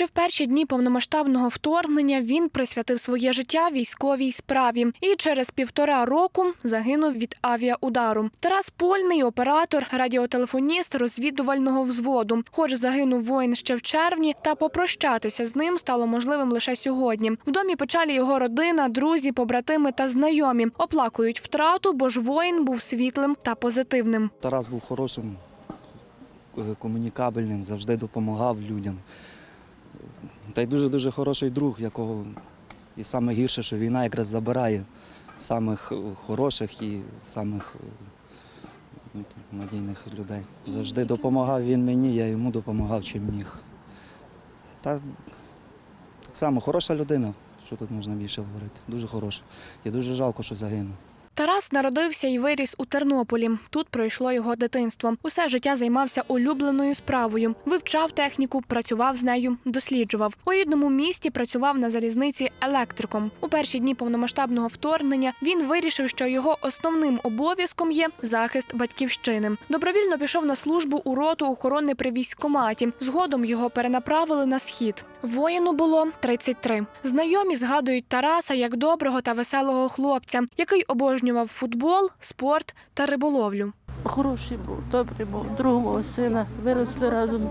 Ще в перші дні повномасштабного вторгнення він присвятив своє життя військовій справі і через півтора року загинув від авіаудару. Тарас Польний, оператор, радіотелефоніст розвідувального взводу. Хоч загинув воїн ще в червні, та попрощатися з ним стало можливим лише сьогодні. В домі печалі його родина, друзі, побратими та знайомі оплакують втрату, бо ж воїн був світлим та позитивним. Тарас був хорошим, е, комунікабельним, завжди допомагав людям. Та й дуже-дуже хороший друг, якого і саме гірше, що війна якраз забирає самих е, хороших і самих е, ну, надійних людей. Завжди допомагав він мені, я йому допомагав чим міг. Та так само хороша людина, що тут можна більше говорити. Дуже хороша. І дуже жалко, що загинув. Тарас народився і виріс у Тернополі. Тут пройшло його дитинство. Усе життя займався улюбленою справою. Вивчав техніку, працював з нею, досліджував. У рідному місті працював на залізниці електриком. У перші дні повномасштабного вторгнення він вирішив, що його основним обов'язком є захист батьківщини. Добровільно пішов на службу у роту охорони при військкоматі. Згодом його перенаправили на схід. Воїну було 33. Знайомі згадують Тараса як доброго та веселого хлопця, який обожнював футбол, спорт та риболовлю. Хороший був, добрий був, друг мого сина, виросли разом.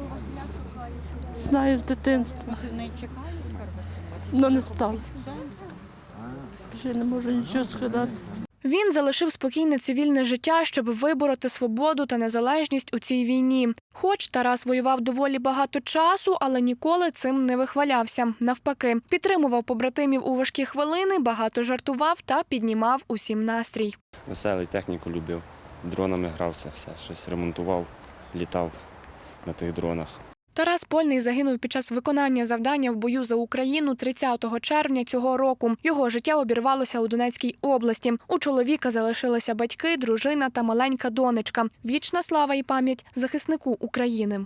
Знаю з дитинства. але не став. Вже не можу нічого сказати. Він залишив спокійне цивільне життя, щоб вибороти свободу та незалежність у цій війні. Хоч Тарас воював доволі багато часу, але ніколи цим не вихвалявся. Навпаки, підтримував побратимів у важкі хвилини, багато жартував та піднімав усім настрій. Веселий техніку любив. Дронами грався, все, щось ремонтував, літав на тих дронах. Тарас Польний загинув під час виконання завдання в бою за Україну 30 червня цього року. Його життя обірвалося у Донецькій області. У чоловіка залишилися батьки, дружина та маленька донечка. Вічна слава і пам'ять захиснику України.